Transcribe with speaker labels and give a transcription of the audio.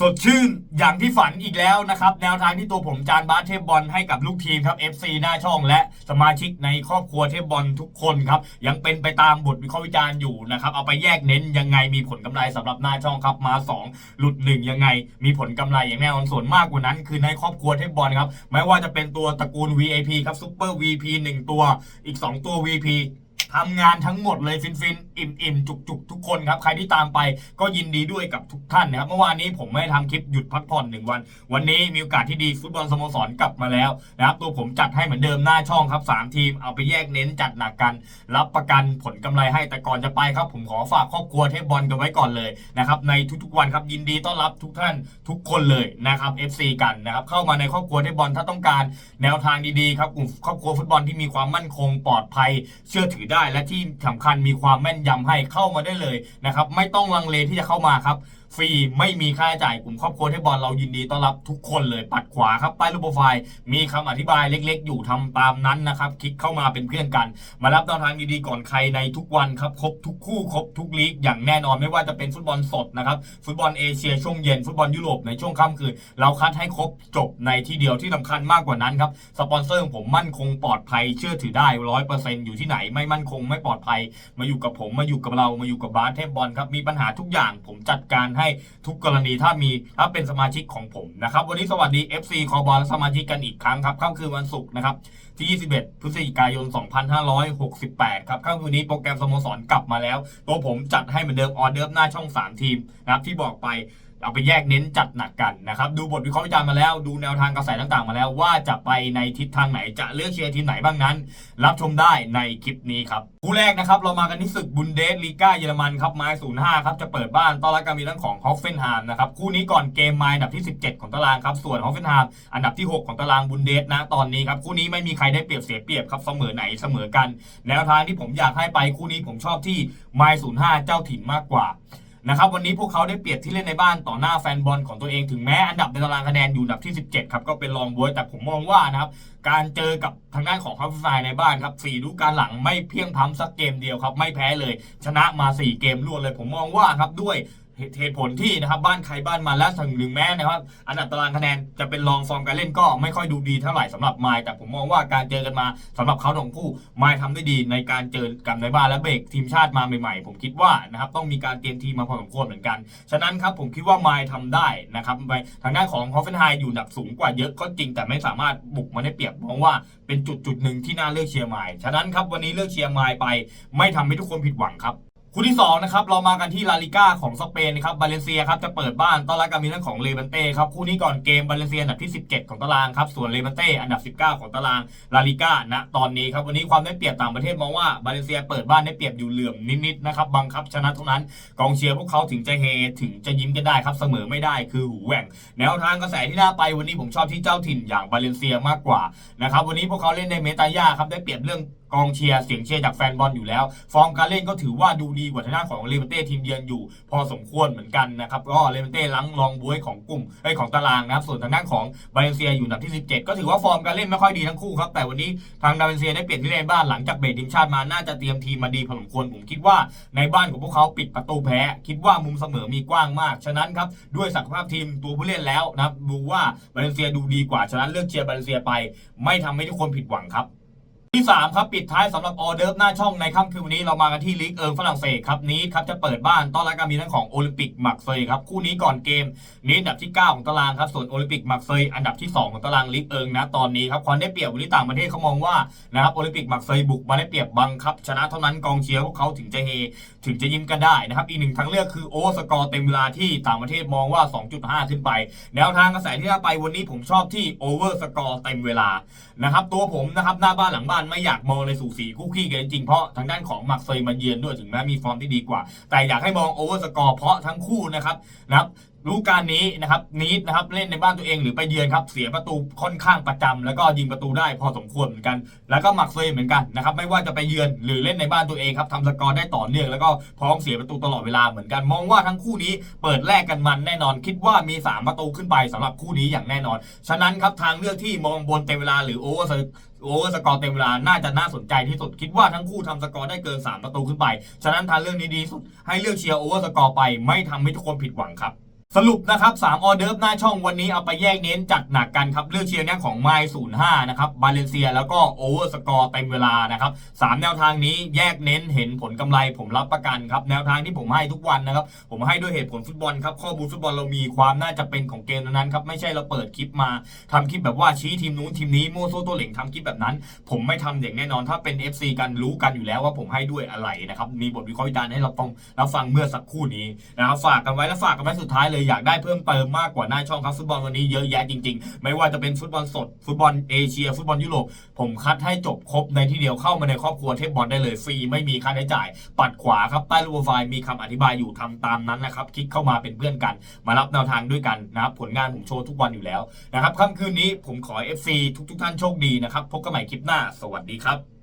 Speaker 1: สดชื่นอย่างที่ฝันอีกแล้วนะครับ แนวทางที่ตัวผมจานบาสเทพบอลให้กับลูกทีมครับ FC หน้าช่องและสมาชิกในครอบครัวเทพบอลทุกคนครับ ยังเป็นไปตามบทวิเคราะห์วิจารณ์อยู่นะครับ เอาไปแยกเน้นยังไงมีผลกำไรสำหรับหน้าช่องครับมา 2 หลุด 1 ยังไง มีผลกำไรอย่างแน่นอนส่วนมากกว่านั้น คือในครอบครัวเทพบอลครับไม่ว่าจะเป็นตัวตระกูล VIP ครับซูเปอร์ VP 1 ตัว อีก 2 ตัว VP ทำงานทั้งหมดเลยฟินฟินอิ่มอิ่มจุกจุกทุกคนครับ ใครที่ตามไปก็ยินดีด้วยกับทุกท่านนะครับ เมื่อวานนี้ผมไม่ได้ทำคลิปหยุดพักผ่อนหนึ่งวัน วันนี้มีโอกาสที่ดีฟุตบอลสโมสรกลับมาแล้วนะครับ ตัวผมจัดให้เหมือนเดิมหน้าช่องครับ 3 ทีมเอาไปแยกเน้นจัดหนักกัน รับประกันผลกำไรให้แต่ก่อนจะไปครับ ผมขอฝากครอบครัวเทพบอลกันไว้ก่อนเลยนะครับในทุกๆวันครับยินดีต้อนรับทุกท่านทุกคนเลยนะครับ FC กันนะครับเข้ามาในครอบครัวเทพบอลถ้าต้องการแนวทางดีๆครับกลุ่มครอบครัวฟุตบอลที่มีความมั่นคงปลอดภัยเชื่อถือได้และที่สำคัญมีความแม่นยำให้เข้ามาได้เลยนะครับไม่ต้องลังเลที่จะเข้ามาครับ ฟรีไม่มีค่าใช้จ่ายกลุ่มครอบครัวเทพบอลเรายินดีต้อนรับทุกคนเลยปัดขวาครับใต้รูปโปรไฟล์มีคำอธิบายเล็กๆ อยู่ทำตามนั้นนะครับ คลิกเข้ามาเป็นเพื่อนกัน มารับแนวทางดีๆก่อนใครในทุกวันครับครบทุกคู่ครบทุกลีกอย่างแน่นอนไม่ว่าจะเป็นฟุตบอลสดนะครับฟุตบอลเอเชียช่วงเย็นฟุตบอลยุโรปในช่วงค่ำคืนเราคัดให้ครบจบในที่เดียวที่สำคัญมากกว่านั้นครับสปอนเซอร์ของผมมั่นคงปลอดภัยเชื่อถือได้ร้อยเปอร์เซ็นต์อยู่ที่ไหนไม่มั่นคงไม่ปลอดภัย มาอยู่กับผมมาอยู่กับเรามาอยู่กับบาสเทพบอลครับมีปัญหาทุกอย่างผมจัดการให้ทุกกรณีถ้ามีถ้าเป็นสมาชิกของผมนะครับ วันนี้สวัสดี FC คอบอลสมาชิกกันอีกครั้งครับค่ำคืนวันศุกร์นะครับที่ 21 พฤศจิกายน 2568 ครับค่ำคืนนี้โปรแกรมสโมสรกลับมาแล้ว ตัวผมจัดให้เหมือนเดิมออเดิร์ฟหน้าช่อง 3 ทีมนะครับที่บอกไป เอาไปแยกเน้นจัดหนักกันนะครับ ดูบทวิเคราะห์วิจารณ์มาแล้ว ดูแนวทางกระแสต่างๆ มาแล้วว่าจะไปในทิศทางไหนจะเลือกเชียร์ทีมไหนบ้างนั้น รับชมได้ในคลิปนี้ครับคู่แรกนะครับเรามากันที่ศึกบุนเดสลีกาเยอรมันครับไม้05ครับจะเปิดบ้านต้อนรับการมีเรื่องของฮอฟเฟนไฮมนะครับคู่นี้ก่อนเกมไม้อันดับที่ 17 ของตารางครับส่วนฮอฟเฟนไฮมอันดับที่ 6 ของตารางบุนเดสนะตอนนี้ครับคู่นี้ไม่มีใครได้เปรียบเสียเปรียบครับเสมอไหนเสมอกันแนวทางที่ผมอยากให้ไปคู่นี้ผมชอบที่ไม้05เจ้าถิ่นมากกว่า นะครับวันนี้พวกเขาได้เปรียบที่เล่นในบ้านต่อหน้าแฟนบอลของตัวเองถึงแม้อันดับในตารางคะแนนอยู่อันดับที่ 17 ครับ ก็เป็นรองบวยแต่ผมมองว่านะครับ การเจอกับทางด้านของฮัฟรายในบ้านครับสี่ฤดูการหลังไม่เพียงพ้ำสักเกมเดียวครับ ไม่แพ้เลย ชนะมา 4 เกมรวดเลยผมมองว่าครับด้วย เหตุผลที่นะครับบ้านใครบ้านมันและถึงหนึ่งแม้นะครับ อันดับตารางคะแนนจะเป็นรองฟอร์มการเล่นก็ไม่ค่อยดูดีเท่าไหร่สำหรับไมล์แต่ผมมองว่าการเจอกันมาสำหรับเขาทั้งคู่ไมล์ทำได้ดีในการเจอกันในบ้านและเบรกทีมชาติมาใหม่ๆ ผมคิดว่านะครับต้องมีการเตรียมทีมมาพอสมควรเหมือนกันฉะนั้นครับผมคิดว่าไมล์ทำได้นะครับไปทางด้านของฮอฟเฟนไฮอยู่อันดับสูงกว่าเยอะก็จริงแต่ไม่สามารถบุกมาได้เปรียบมองว่าเป็นจุดจุดหนึ่งที่น่าเลือกเชียร์ไมล์ฉะนั้นครับวันนี้เลือกเชียร์ไมล์ไป ไม่ทำให้ทุกคนผิดหวังครับ คู่ที่2นะครับเรามากันที่ลาลิก้าของสเปนนะครับบาเลเซียครับจะเปิดบ้านต้อนรับการมีเรื่องของเลบันเต้ครับคู่นี้ก่อนเกมบาเลเซียอันดับที่ 17 ของตารางครับส่วนเลบันเต้อันดับ 19 ของตารางลาลิก้าณตอนนี้ครับวันนี้ความได้เปรียบต่างประเทศมองว่าบาเลเซียเปิดบ้านได้เปรียบอยู่เหลื่อมนิดๆนะครับบังคับชนะเท่านั้นกองเชียร์พวกเขาถึงจะเฮถึงจะยิ้มกันได้ครับเสมอไม่ได้คือหูแหว่งแนวทางกระแสที่น่าไปวันนี้ผมชอบที่เจ้าถิ่นอย่างบาเลเซียมากกว่านะครับวันนี้พวกเขาเล่นในเมตาย่าครับได้เปรียบเรื่องกองเชียร์เสียงเชียร์จากแฟนบอลอยู่แล้ว ฟอร์มการเล่นก็ถือว่าดูดีกว่าทางด้านของเลเวนเต้ทีมเยือนอยู่ พอสมควรเหมือนกันนะครับก็เลเวนเต้ลังรองบวยของกลุ่มไอของตารางนะครับส่วนทางด้านของบาเลนเซียอยู่อันดับที่ 17 ก็ถือว่าฟอร์มการเล่นไม่ค่อยดีทั้งคู่ครับแต่วันนี้ทางบาเลนเซียได้เปลี่ยนที่เล่นบ้านหลังจากเบรกทีมชาติมาน่าจะเตรียมทีมมาดีพอสมควรผมคิดว่าในบ้านของพวกเขาปิดประตูแพ้ คิดว่ามุมเสมอมีกว้างมาก ฉะนั้นครับด้วยศักยภาพทีมตัวผู้เล่นแล้วนะครับดูว่าบาเลนเซียดูดีกว่าฉะนั้นเลือกเชียร์บาเลนเซียไป ไม่ทำให้ทุกคนผิดหวังครับ ที่ 3 ครับปิดท้ายสำหรับออเดิร์ฟหน้าช่องในค่ำคืนวันนี้เรามากันที่ลีกเอิงฝรั่งเศสครับนี้ครับจะเปิดบ้านต้อนรับการมีเรื่องของโอลิมปิกมักเซยครับคู่นี้ก่อนเกมนี้อันดับที่ 9 ของตารางครับส่วนโอลิมปิกมักเซยอันดับที่ 2 ของตารางลีกเอิงนะตอนนี้ครับความได้เปรียบวันนี้ต่างประเทศเขามองว่านะครับโอลิมปิกมักเซยบุกมาได้เปรียบบังคับ ชนะเท่านั้นกองเชียร์พวกเขาถึงจะเฮถึงจะยิ้มกันได้นะครับอีกหนึ่งทางเลือกคือโอเวอร์สกอร์เต็มเวลาที่ต่างประเทศมองว่า 2.5 ขึ้นไป แนวทางกระแสที่น่าไปวันนี้ผมชอบที่โอเวอร์สกอร์เต็มเวลานะครับตัวผมนะครับหน้าบ้านหลังบ้านไม่อยากมองในสู่สีคู่ขี้กันจริงเพราะทางด้านของมักเซยมาเยือนด้วยถึงแม้มีฟอร์มที่ดีกว่า แต่อยากให้มองโอเวอร์สกอร์เพราะทั้งคู่นะครับนะครับ รู้การนี้นะครับนีดนะครับเล่นในบ้านตัวเองหรือไปเยือนครับเสียประตูค่อนข้างประจำแล้วก็ยิงประตูได้พอสมควรเหมือนกัน แล้วก็หมักเซยเหมือนกันนะครับไม่ว่าจะไปเยือนหรือเล่นในบ้านตัวเองครับทำสกอร์ได้ต่อเนื่องแล้วก็พร้อมเสียประตูตลอดเวลาเหมือนกัน มองว่าทั้งคู่นี้เปิดแลกกันมันแน่นอน คิดว่ามี 3 ประตูขึ้นไปสำหรับคู่นี้อย่างแน่นอน ฉะนั้นครับทางเลือกที่มองบนเต็มเวลาหรือโอเวอร์โอเวอร์สกอร์เต็มเวลา น่าจะน่าสนใจที่สุด คิดว่าทั้งคู่ทำสกอร์ได้เกิน 3 ประตูขึ้นไป ฉะนั้นทางเลือกนี้ดีสุด ให้เลือกเชียร์โอเวอร์สกอร์ไป ไม่ทำให้ทุกคนผิดหวังครับ สรุปนะครับ3ออเดิร์ฟหน้าช่องวันนี้เอาไปแยกเน้นจัดหนักกันครับเลือกเชียร์แนวของไมล์05 นะครับบาเลนเซียแล้วก็โอเวอร์สกอร์เต็มเวลานะครับสามแนวทางนี้แยกเน้นเห็นผลกำไรผมรับประกันครับแนวทางที่ผมให้ทุกวันนะครับผมให้ด้วยเหตุผลฟุตบอลครับข้อมูลฟุตบอลเรามีความน่าจะเป็นของเกมนั้นครับไม่ใช่เราเปิดคลิปมาทำคลิปแบบว่าชี้ทีมนู้นทีมนี้โมโซตัวเหล่งทำคลิปแบบนั้น ผมไม่ทำอย่างแน่นอนถ้าเป็น FC กันรู้กันอยู่แล้วว่าผมให้ด้วยอะไรนะครับมีบทวิเคราะห์วิจารณ์ให้เราฟังรับฟังเมื่อสักครู่นี้นะครับฝากกันไว้และฝากกันไว้สุดท้ายเลยอยากได้เพิ่มเติมมากกว่าหน้าช่องครับฟุตบอลวันนี้เยอะแยะจริง ๆ ไม่ว่าจะเป็นฟุตบอลสด ฟุตบอลเอเชีย ฟุตบอลยุโรปผมคัดให้จบครบในที่เดียวเข้ามาในครอบครัวเทปบอลได้เลยฟรีไม่มีค่าใช้จ่าย ปัดขวาครับใต้รูปโปรไฟล์มีคำอธิบายอยู่ทำตามนั้นนะครับคลิกเข้ามาเป็นเพื่อนกัน มารับแนวทางด้วยกันนะครับผลงานผมโชว์ทุกวันอยู่แล้วนะครับค่ำคืนนี้ผมขอ FC ทุกๆ ท่านโชคดีนะครับพบกันใหม่คลิปหน้า สวัสดีครับ